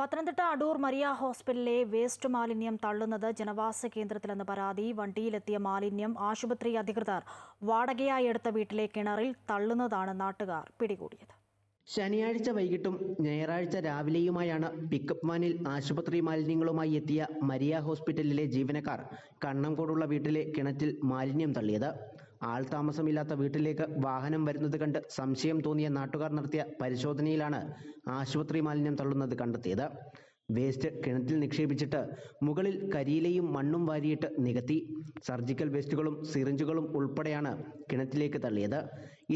Pathanamthitta Adoor Maria ഹോസ്പിറ്റലിലെ waste മാലിന്യം തള്ളുന്നത് ജനവാസ കേന്ദ്രത്തിലെന്ന് പരാതി വണ്ടിയിലെത്തിയ മാലിന്യം ആശുപത്രി അധികൃതർ വാടകയായി എടുത്ത വീട്ടിലെ കിണറിൽ തള്ളുന്നതാണ് നാട്ടുകാർ പിടികൂടിയത്. ശനിയാഴ്ച വൈകിട്ടും ഞായറാഴ്ച രാവിലെയുമായാണ് പിക്കപ്പ് വാനിൽ ആശുപത്രി മാലിന്യങ്ങളുമായി എത്തിയ മരിയ ഹോസ്പിറ്റലിലെ ജീവനക്കാർ കണ്ണംകോടുള്ള വീട്ടിലെ കിണറ്റിൽ മാലിന്യം തള്ളിയത്. ആൾ താമസമില്ലാത്ത വീട്ടിലേക്ക് വാഹനം വരുന്നത് കണ്ട് സംശയം തോന്നിയ നാട്ടുകാർ നടത്തിയ പരിശോധനയിലാണ് ആശുപത്രി മാലിന്യം തള്ളുന്നത് കണ്ടെത്തിയത്. വേസ്റ്റ് കിണറ്റിൽ നിക്ഷേപിച്ചിട്ട് മുകളിൽ കരിയിലയും മണ്ണും വാരിയിട്ട് നികത്തി സർജിക്കൽ വേസ്റ്റുകളും സിറിഞ്ചുകളും ഉൾപ്പെടെയാണ് കിണറ്റിലേക്ക് തള്ളിയത്.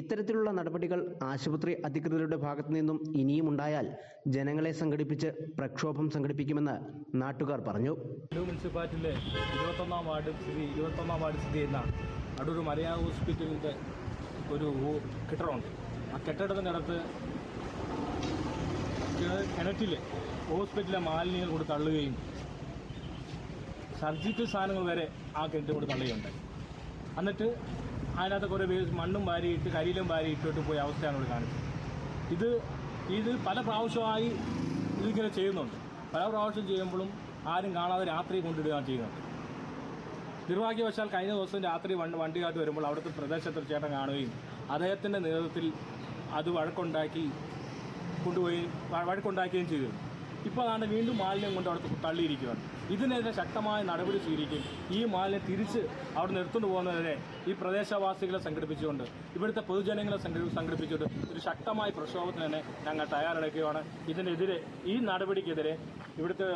ഇത്തരത്തിലുള്ള നടപടികൾ ആശുപത്രി അധികൃതരുടെ ഭാഗത്തു നിന്നും ഇനിയും ഉണ്ടായാൽ ജനങ്ങളെ സംഘടിപ്പിച്ച് പ്രക്ഷോഭം സംഘടിപ്പിക്കുമെന്ന് നാട്ടുകാർ പറഞ്ഞു. മുനിസിപ്പാലിറ്റിയിലെ ഇരുപത്തൊന്നാം വാർഡ് സ്ഥിതി ഇരുപത്തൊന്നാം വാർഡ് സ്ഥിതി ചെയ്യുന്ന അടൂർ മലയാ ഹോസ്പിറ്റലിന്റെ ഒരു കെട്ടിടമുണ്ട്. ആ കെട്ടിടത്തിന്റെ അടുത്ത് കിണറ്റിൽ ഹോസ്പിറ്റലിലെ മാലിന്യങ്ങൾ കൊണ്ട് തള്ളുകയും സർജിക്കൽ സാധനങ്ങൾ വരെ ആ കിണറ്റിൽ കൊണ്ട് തള്ളുകയുണ്ടായി. എന്നിട്ട് അതിനകത്ത് കുറേ പേര് മണ്ണും വാരിയിട്ട് കരിയിലും വാരി ഇട്ടിട്ട് പോയ അവസ്ഥയാണ് ഇവിടെ കാണിച്ചത് ഇത് ഇത് പല പ്രാവശ്യമായി ഇതിങ്ങനെ ചെയ്യുന്നുണ്ട്. പല പ്രാവശ്യം ചെയ്യുമ്പോഴും ആരും കാണാതെ രാത്രി കൊണ്ടിടുകയാണ് ചെയ്യുന്നത്. നിർഭാഗ്യവശാൽ കഴിഞ്ഞ ദിവസം രാത്രി വണ്ടി വണ്ടിയായിട്ട് വരുമ്പോൾ അവിടുത്തെ പ്രദേശത്ത് ചേട്ടൻ കാണുകയും അദ്ദേഹത്തിന്റെ നേതൃത്വത്തിൽ അത് വഴക്കുണ്ടാക്കി കൊണ്ടുപോയി വഴക്കുണ്ടാക്കുകയും ചെയ്തു. ഇപ്പോൾ അതാണ് വീണ്ടും മാലിന്യം കൊണ്ട് അവിടെ തള്ളിയിരിക്കുകയാണ്. ഇതിനെതിരെ ശക്തമായ നടപടി സ്വീകരിക്കുകയും ഈ മാലിന്യം തിരിച്ച് അവിടെ നിർത്തുന്നു പോകുന്നതിനെ ഈ പ്രദേശവാസികളെ സംഘടിപ്പിച്ചുകൊണ്ട് ഇവിടുത്തെ പൊതുജനങ്ങളെ സംഘടി സംഘടിപ്പിച്ചുകൊണ്ട് ഒരു ശക്തമായ പ്രക്ഷോഭത്തിന് തന്നെ ഞങ്ങൾ തയ്യാറെടുക്കുകയാണ്. ഇതിനെതിരെ ഈ നടപടിക്കെതിരെ ഇവിടുത്തെ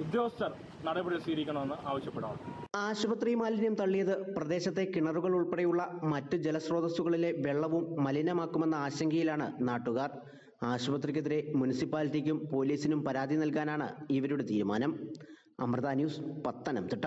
ഉദ്യോഗസ്ഥർ നടപടി സ്വീകരിക്കണമെന്ന് ആവശ്യപ്പെടാം. ആശുപത്രി മാലിന്യം തള്ളിയത് പ്രദേശത്തെ കിണറുകൾ ഉൾപ്പെടെയുള്ള മറ്റ് ജലസ്രോതസ്സുകളിലെ വെള്ളവും മലിനമാക്കുമെന്ന ആശങ്കയിലാണ് നാട്ടുകാർ. ആശുപത്രിക്കെതിരെ മുനിസിപ്പാലിറ്റിക്കും പോലീസിനും പരാതി നൽകാനാണ് ഇവരുടെ തീരുമാനം. അമൃത ന്യൂസ് പത്തനംതിട്ട.